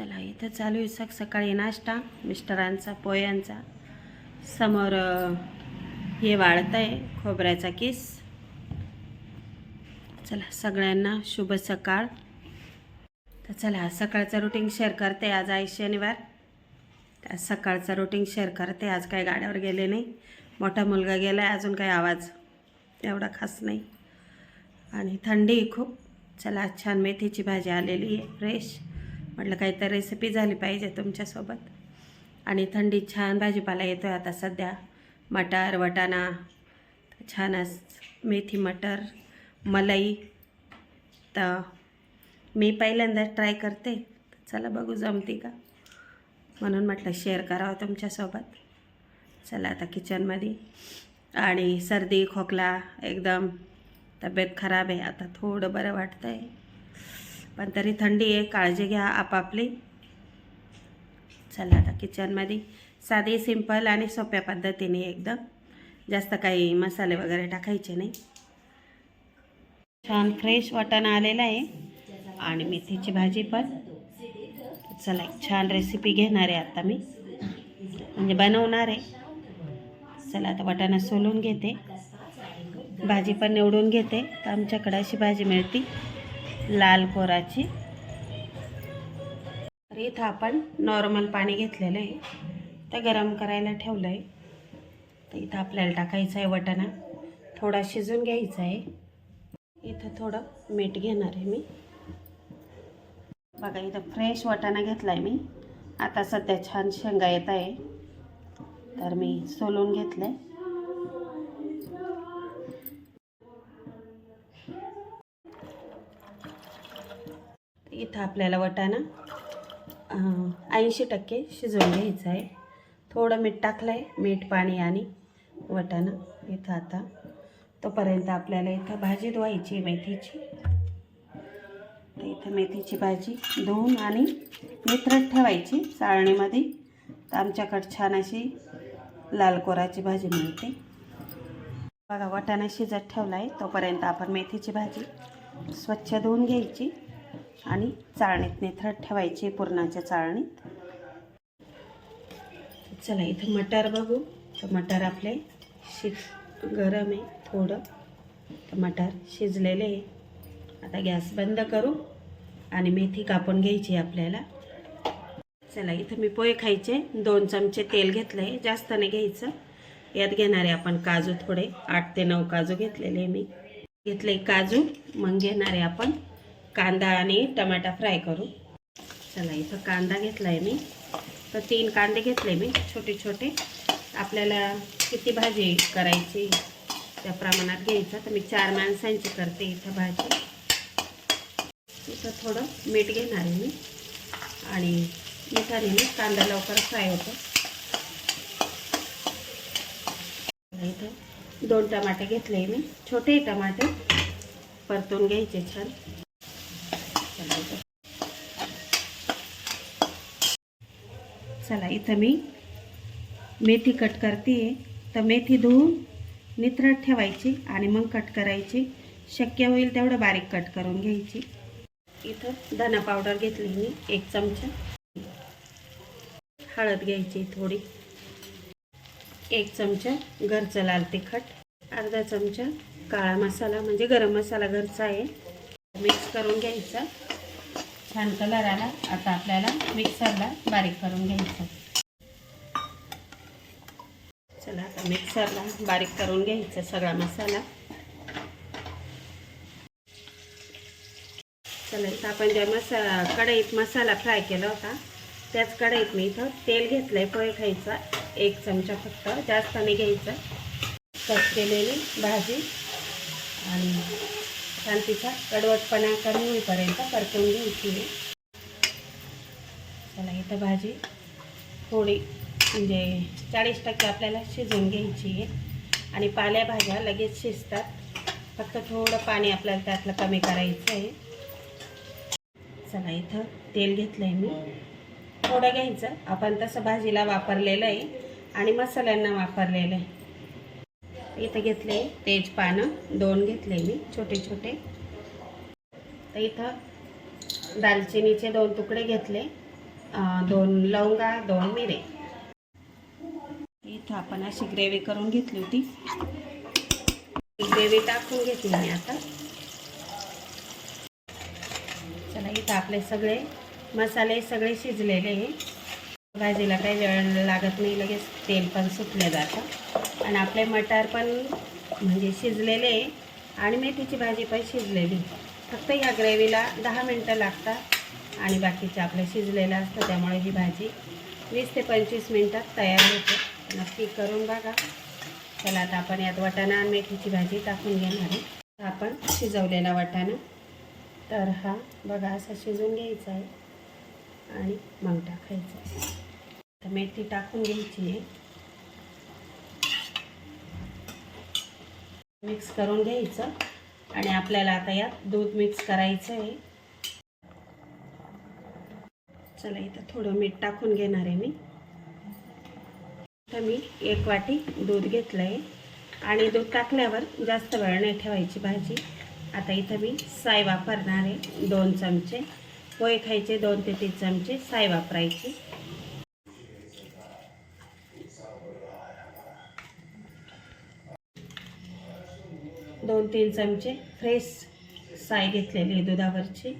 चला इथं चालू आहे सक सकाळी नाश्ता. मिस्टरांचा पोयांचा. समोर हे वाळतं आहे खोबऱ्याचा किस. चला सगळ्यांना शुभ सकाळ. तर चला आज सकाळचं रुटीन शेअर करते. आज आहे शनिवार. तर आज सकाळचं रुटीन शेअर करते. आज काही गाड्यावर गेले नाही. मोठा मुलगा गेला आहे अजून काही आवाज एवढा खास नाही. आणि थंडी खूप. चला आज छान मेथीची भाजी आलेली आहे फ्रेश म्हटलं काहीतरी रेसिपी झाली पाहिजे तुमच्यासोबत. आणि थंडीत छान भाजीपाला येतो आहे आता सध्या. मटार वटाणा छान मेथी मटर मलाई. तर मी पहिल्यांदा ट्राय करते. चला बघू जमते का? म्हणून म्हटलं शेअर करावं तुमच्यासोबत. चला आता किचनमध्ये आणि सर्दी खोकला एकदम तब्येत खराब आहे. आता थोडं बरं वाटतं आहे पण तरी थंडी आहे काळजी घ्या आपापली. चला आता किचनमध्ये साधी सिंपल आणि सोप्या पद्धतीने एकदम. जास्त काही मसाले वगैरे टाकायचे नाही. छान फ्रेश वाटाणा आलेला आहे. आणि मेथीची भाजी पण. चला एक छान रेसिपी घेणार आहे आता मी. म्हणजे बनवणार आहे. चला आता वाटाणा सोलून घेते. भाजी पण निवडून घेते. तर आमच्याकडे अशी भाजी मिळते. लाल कोराची. तर इथं आपण नॉर्मल पाणी घेतलेलं आहे. तर गरम करायला ठेवलं आहे तर इथं आपल्याला टाकायचं आहे वटाणा. थोडा शिजून घ्यायचा आहे. इथं थोडं मीठ घेणार आहे मी. बघा इथं फ्रेश वाटाणा घेतला आहे मी. आता सध्या छान शेंगा येत आहे. तर मी सोलून घेतलं आहे इथं आपल्याला वटाणा ऐंशी टक्के शिजवून घ्यायचं आहे. थोडं मीठ टाकलं आहे मीठ पाणी आणि वटाणा इथं आता. तोपर्यंत आपल्याला इथं भाजी धुवायची आहे मेथीची. इथं मेथीची भाजी धुवून आणि मित्रट ठेवायची चाळणीमध्ये तर आमच्याकडे छान अशी लाल कोराची भाजी मिळते. बघा वाटाणा शिजत ठेवला आहे तोपर्यंत आपण मेथीची भाजी स्वच्छ धुवून घ्यायची. आणि चाळणीत निथरट ठेवायची पुरणाच्या चाळणीत. चला इथं मटार बघू. तर मटार आपले शिज गरम आहे थोडं. तर मटार शिजलेले आहे. आता गॅस बंद करू आणि मेथी कापून घ्यायची आपल्याला. चला इथं मी पोहे खायचे. दोन चमचे तेल घेतलं आहे. जास्त नाही घ्यायचं. यात घेणारे आपण काजू थोडे. आठ ते नऊ काजू घेतलेले मी. घेतले काजू. मग घेणारे आपण कांदा आणि टमाटा फ्राय करू. चला इथं कांदा घेतला आहे मी. तर तीन कांदे घेतले मी छोटे छोटे. आपल्याला किती भाजी करायची त्या प्रमाणात घ्यायचं. तर मी चार माणसांची करते इथं भाजी. इथं थोडं मीठ घेणार आहे मी. आणि मिठाने मी कांदा लवकर फ्राय होतो. इथं दोन टमाटे घेतले मी. छोटे टमाटे परतून घ्यायचे छान चला इथं चला इथं मी मेथी कट करते. तर मेथी धुवून नित्रट ठेवायची आणि मग कट करायची. शक्य होईल तेवढं बारीक कट करून घ्यायची. इथं धना पावडर घेतली मी एक चमचा. हळद घ्यायची थोडी. एक चमचा घरचं लाल तिखट. अर्धा चमचा काळा मसाला म्हणजे गरम मसाला घरचा आहे. मिक्स करून घ्यायचा. छान कलर आला. आता आपल्याला मिक्सरला बारीक करून घ्यायचं. चला आता मिक्सरला बारीक करून घ्यायचं सगळा मसाला. चला इथं आपण ज्या मसा कढईत मसाला फ्राय केला होता त्याच कढईत मी इथं तेल घेतलं आहे पोहे खायचा एक चमचा फक्त जास्त नाही घ्यायचं. कट केलेली भाजी. आणि छान तिचा कडवटपणा कमी होईपर्यंत परतून घ्यायची आहे चला इथं भाजी थोडी म्हणजे चाळीस टक्के आपल्याला शिजवून घ्यायची आहे. आणि पालेभाज्या लगेच शिजतात. फक्त थोडं पाणी आपल्याला त्यातलं कमी करायचं आहे. चला इथं तेल घेतलं आहे मी. थोडं घ्यायचं. आपण तसं भाजीला वापरलेलं आहे आणि मसाल्यांना वापरलेलं आहे. इथं घेतले तेजपानं दोन घेतले मी छोटे छोटे. तर इथं दालचिनीचे दोन तुकडे घेतले दोन लवंगा दोन मिरे. इथं आपण अशी ग्रेव्ही करून घेतली होती. ग्रेव्ही टाकून घेतली मी आता. चला इथं आपले सगळे मसाले सगळे शिजलेले भाजीला काही वेळ लागत नाही लगेच तेल पण सुटले जातं. आणि आपले मटार पण म्हणजे शिजलेले आणि मेथीची भाजी पण शिजलेली. फक्त ह्या ग्रेव्हीला दहा मिनटं लागतात आणि बाकीचे आपलं शिजलेलं असतं त्यामुळे ही भाजी वीस ते पंचवीस मिनटात तयार होते. नक्की करून बघा. चला आता आपण यात वाटाणा आणि मेथीची भाजी टाकून घेणार आहे. आपण शिजवलेला वाटाणा. तर हा बघा असा शिजून घ्यायचा आहे आणि मग टाकायचं आहे. तर मेथी टाकून घ्यायची आहे. मिक्स करून घ्यायचं. आणि आपल्याला आता यात दूध मिक्स करायचं आहे. चला इथं थोडं मीठ टाकून घेणार आहे मी. तर मी एक वाटी दूध घेतलं आहे आणि दूध टाकल्यावर जास्त वेळ नाही ठेवायची भाजी. आता इथं मी साय वापरणार आहे. दोन चमचे. पोहे खायचे दोन ते तीन चमचे साय वापरायची. दोन तीन चमचे फ्रेश साय घेतलेली आहे दुधावरची.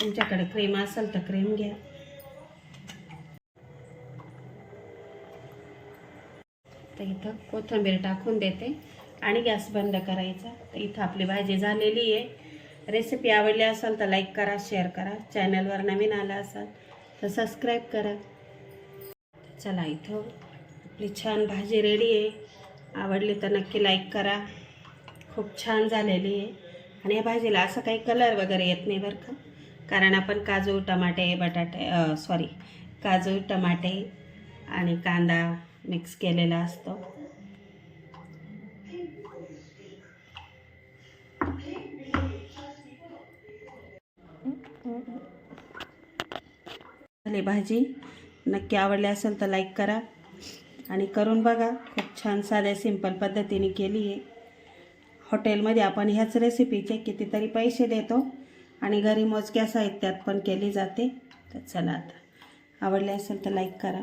तुमच्याकडे क्रीम असेल तर क्रीम घ्या. तर इथं कोथिंबीर टाकून देते आणि गॅस बंद करायचा. तर इथं आपली भाजी झालेली आहे. रेसिपी आवडली असेल तर लाईक करा शेअर करा. चॅनलवर नवीन आला असाल तर सबस्क्राईब करा. चला इथं आपली छान भाजी रेडी आहे. आवडली तर नक्की लाईक करा. खूप छान झालेली आहे. आणि या भाजीला असं काही कलर वगैरे येत नाही बरं का. कारण आपण काजू टमाटे बटाटे सॉरी काजू टमाटे आणि कांदा मिक्स केलेला असतो. झाली भाजी. नक्की आवडली असेल तर लाईक करा. आणि करून बघा खूप छान साध्या सिंपल पद्धतीने केली आहे. हॉटेलमध्ये आपण ह्याच रेसिपीचे कितीतरी पैसे देतो आणि घरी मोजक्या साहित्यात पण केली जाते. तर चला आता. आवडले असेल तर लाईक करा.